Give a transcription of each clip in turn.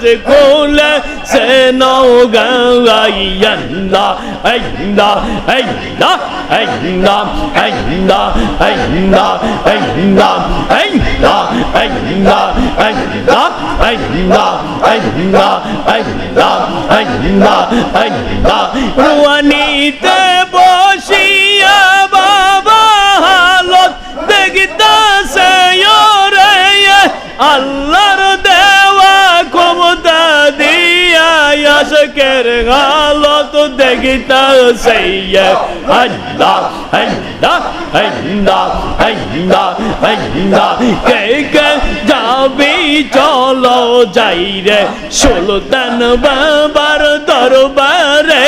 সে আল্লাহ আল্লাহ আল্লাহ আল্লাহ রুয়ানিতে ذکر غلط دیکھتا سید اللہ اللہ اللہ اللہ اللہ کہ کر যাবি চলো যাই রে সুলতান বাবার দরবারে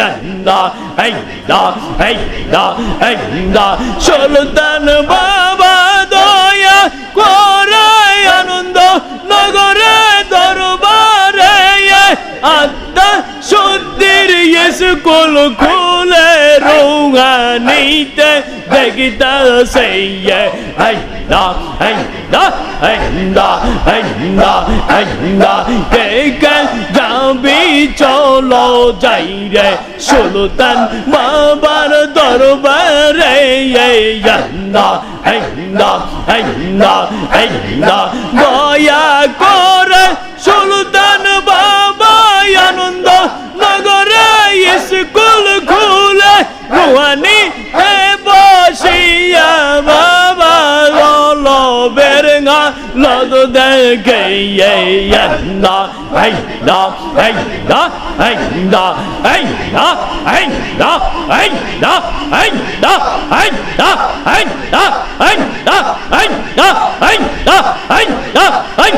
আন্দা আন্দা আন্দা আন্দা সুলতান বাবা দয়া স্কুল খুলে রৌহানিতে দেখতা সৈয়ে আইন্দা আইন্দা আইন্দা আইন্দা আইন্দা দেখে যাবি চলো যাই রে সুলতান বাবার দরবারে আইন্দা আইন্দা আইন্দা আইন্দা দয়া করে সুলতান ললো বেরঙা লদ দেখে আল্লাহ আল্লাহ আল্লাহ আল্লাহ আল্লাহ আল্লাহ আল্লাহ আল্লাহ আল্লাহ আল্লাহ আল্লাহ আল্লাহ আল্লাহ আল্লাহ আল্লাহ আল্লাহ